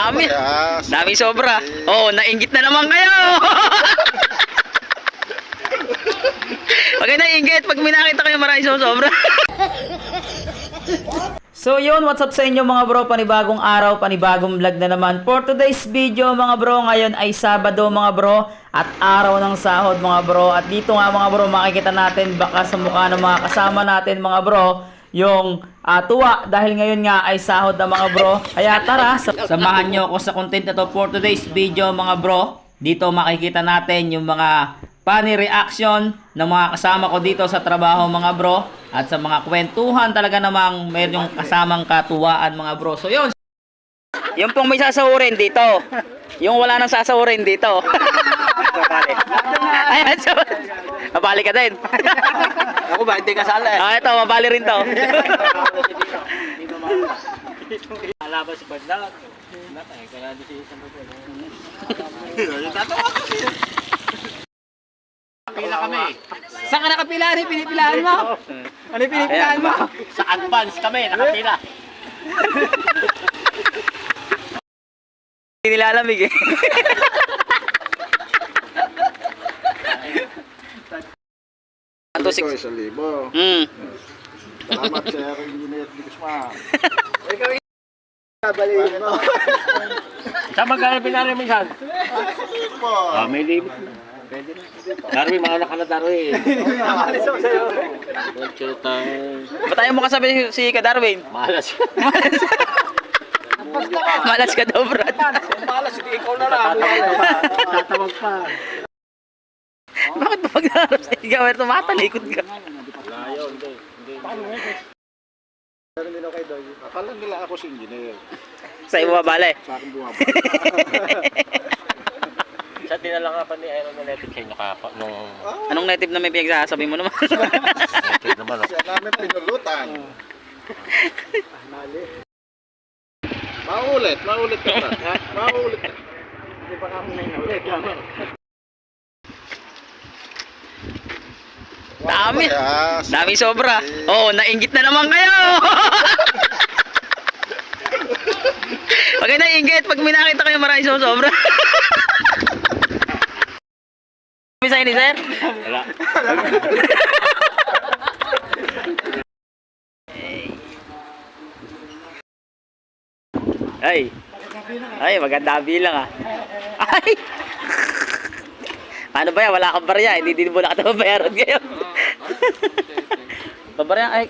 Dami. Dami sobra. Oh, nainggit na naman kayo. Pag nainggit, pag minakita kayo marami sobra. So yun, what's up sa inyo mga bro? Panibagong araw, panibagong vlog na naman. For today's video mga bro, ngayon ay Sabado mga bro at araw ng sahod mga bro. At dito nga mga bro, makikita natin baka sa mukha ng mga kasama natin mga bro, yung ah, tuwa dahil ngayon nga ay sahod na mga bro. Kaya tara, sa- samahan nyo ako sa content na to for today's video mga bro. Dito makikita natin yung mga funny reaction ng mga kasama ko dito sa trabaho mga bro at sa mga kwentuhan talaga namang meron yung kasamang katuwaan mga bro. So yun. Yung pong may sasahurin dito. Yung wala nang sasahurin dito. Ayan, so, mabali ka din. Ako ba, hindi kasala eh. Ah, ito, mabali rin to. Alabas si Banda. Natay, kaya di siya Tatawa kasi. Pila kami. Saan ka nakapila? Ano yung pinipilahan mo? Ano yung pinipilahan mo? Sa advance kami, nakapila. Hindi nilalamig eh. Ano Ito, isang libo. Hmm. Salamat, Sir Engineer Di Guzman. Sa magkano pinari mo yan? Ah, may limit. Pwede na. Darwin, mauna ka na Darwin. Mahalas ako sa'yo. Ba't ayaw mo kasabi si Ka Darwin? Mahalas. Malas ka daw, Brad. Mahalas, hindi ikaw na lang. Tatawag pa. Pa pag naharap sa ikaw, pero tumatalikod ka? Ayaw, hindi. Akala nila ako si engineer. Sa iyo babala eh. Sa akin bumaba. Sa dinala nga pa ni Iron Magnetic sa inyo kapa nung Anong native na may pinagsasabi mo naman? Magnetic naman. Siya namin pinulutan. Maulit, maulit ka ba? Ha? Maulit ka. Hindi pa kami na inulit. Dami. Dami sobra. Oh, nainggit na naman kayo. Pag nainggit, pag minakita kayo marami sobra. Bisa ini, sir? Wala. Ay. Ay, maganda ang bilang ah. Ay. Paano ba yan? Wala kang barya. Hindi din mo na kita bayaran ngayon. Pabarya, ay.